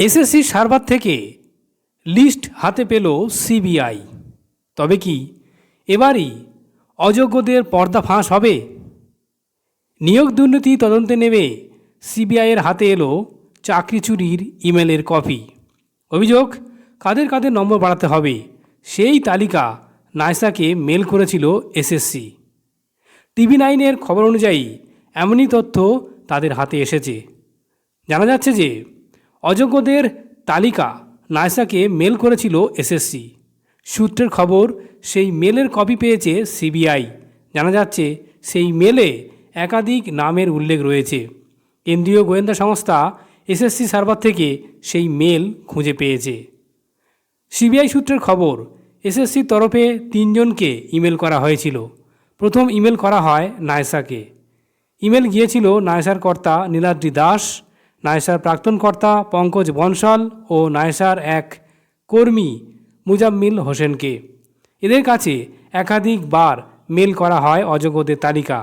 SSC server থেকে list হাতে পেল সিবিআই। তবে কি এবারই অযোগ্যদের পর্দা ফাঁস হবে? নিয়োগ দুর্নীতি তদন্তে নেমে সিবিআইয়ের হাতে এলো চাকরি চুরির ইমেলের কপি। অভিযোগ, কাদের কাদের নম্বর বাড়াতে হবে সেই তালিকা নাইসাকে মেল করেছিল এসএসসি। টিভি নাইনের খবর অনুযায়ী এমনই তথ্য তাদের হাতে এসেছে। জানা যাচ্ছে যে অযোগ্যদের তালিকা নাইসাকে মেল করেছিল এসএসসি। সূত্রের খবর, সেই মেলের কপি পেয়েছে সিবিআই। জানা যাচ্ছে, সেই মেলে একাধিক নামের উল্লেখ রয়েছে। কেন্দ্রীয় গোয়েন্দা সংস্থা এসএসসি সার্ভার থেকে সেই মেল খুঁজে পেয়েছে। সিবিআই সূত্রের খবর, এসএসসির তরফে তিনজনকে ইমেল করা হয়েছিল। প্রথম ইমেল করা হয় নায়সাকে। ইমেল গিয়েছিল নায়সার কর্তা নীলাদ্রি দাস নায়সার প্রাক্তন কর্তা পঙ্কজ বনশাল ও নায়সার এক কর্মী মুজাম্মিল হোসেনকে। এদের কাছে একাধিকবার মেল করা হয় অযোগ্যদের তালিকা।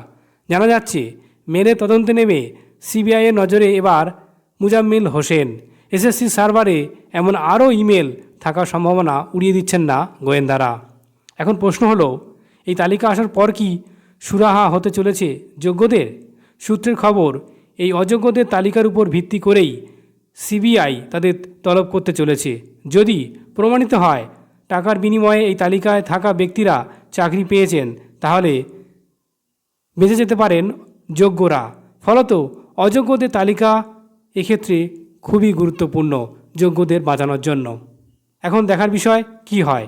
জানা যাচ্ছে, মেলে তদন্তে নেমে সিবিআইয়ের নজরে এবার মুজাম্মিল হোসেন। এসএসসি সার্ভারে এমন আরও ইমেল থাকার সম্ভাবনা উড়িয়ে দিচ্ছেন না গোয়েন্দারা। এখন প্রশ্ন হলো, এই তালিকা আসার পর কি সুরাহা হতে চলেছে যোগ্যদের? সূত্রের খবর এই অযোগ্যদের তালিকার উপর ভিত্তি করেই সিবিআই তাদের তলব করতে চলেছে। যদি প্রমাণিত হয় টাকার বিনিময়ে এই তালিকায় থাকা ব্যক্তিরা চাকরি পেয়েছেন, তাহলে বেঁচে যেতে পারেন যোগ্যরা। ফলত অযোগ্যদের তালিকা এক্ষেত্রে খুবই গুরুত্বপূর্ণ যোগ্যদের বাঁচানোর জন্য। এখন দেখার বিষয় কি হয়?